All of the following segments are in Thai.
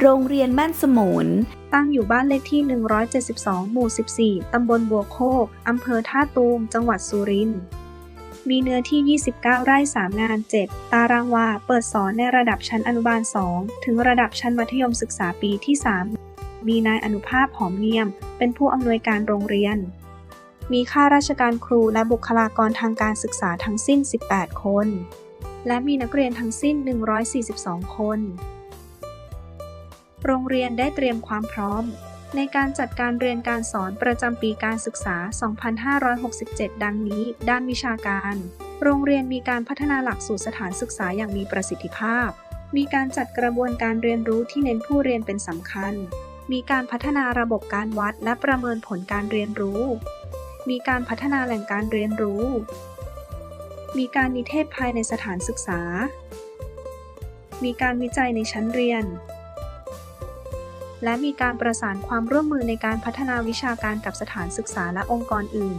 โรงเรียนบ้านสมุน ตั้งอยู่บ้านเลขที่ 172 หมู่ 14 ตำบลบัวโคก อำเภอท่าตูม จังหวัดสุรินทร์ มีเนื้อที่ 29 ไร่ 3 งาน 7 ตารางวา เปิดสอนในระดับชั้นอนุบาล 2 ถึงระดับชั้นมัธยมศึกษาปีที่ 3 มีนายอนุภาพหอมเนียม เป็นผู้อำนวยการโรงเรียน มีข้าราชการครูและบุคลากรทางการศึกษาทั้งสิ้น 18 คน และมีนักเรียนทั้งสิ้น 142 คน โรงเรียนได้เตรียมความพร้อม ในการจัดการเรียนการสอนประจำปีการศึกษา 2567 ดังนี้ ด้านวิชาการ โรงเรียนมีการพัฒนาหลักสูตรสถานศึกษาอย่างมีประสิทธิภาพ มีการจัดกระบวนการเรียนรู้ที่เน้นผู้เรียนเป็นสำคัญ มีการพัฒนาระบบการวัดและประเมินผลการเรียนรู้ มีการพัฒนาแหล่งการเรียนรู้ มีการนิเทศภายในสถานศึกษา มีการวิจัยในชั้นเรียน และมีการประสานความร่วมมือในการพัฒนาวิชาการกับสถานศึกษาและองค์กรอื่น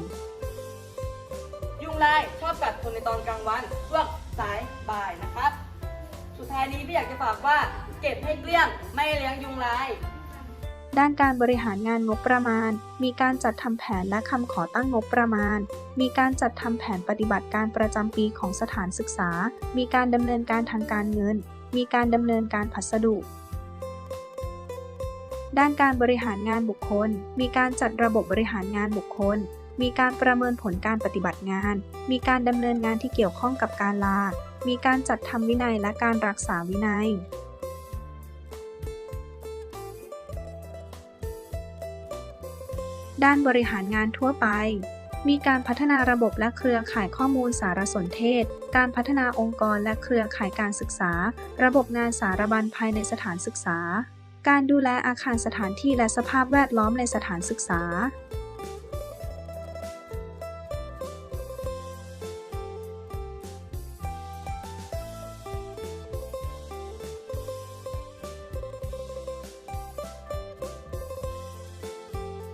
ยุงลายชอบกัดคนในตอนกลางวันช่วงสายบ่ายนะครับ สุดท้ายนี้พี่อยากจะฝากว่าเก็บให้เกลี้ยงไม่ให้เลี้ยงยุงลายด้านการบริหารงานงบประมาณ มีการจัดทำแผนและคำขอตั้งงบประมาณ มีการจัดทำแผนปฏิบัติการประจำปีของสถานศึกษา มีการดำเนินการทางการเงิน มีการดำเนินการพัสดุ ด้านการบริหารงานบุคคล มีการจัดระบบบริหารงานบุคคล มีการประเมินผลการปฏิบัติงาน มีการดำเนินงานที่เกี่ยวข้องกับการลา มีการจัดทำวินัยและการรักษาวินัย ด้านบริหารงานทั่วไปมีการพัฒนาระบบและเครือข่ายข้อมูลสารสนเทศ การพัฒนาองค์กรและเครือข่ายการศึกษา ระบบงานสารบัญภายในสถานศึกษา การดูแลอาคารสถานที่และสภาพแวดล้อมในสถานศึกษา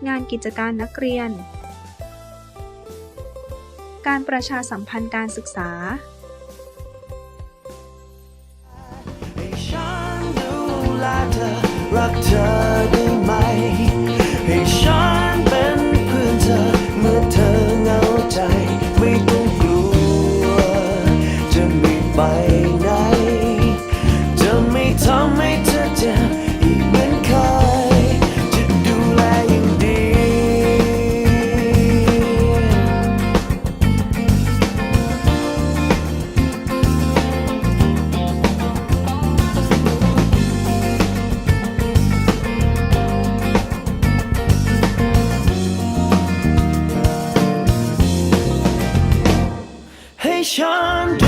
งานกิจการนักเรียน การประชาสัมพันธ์การศึกษา รักเธอ ใ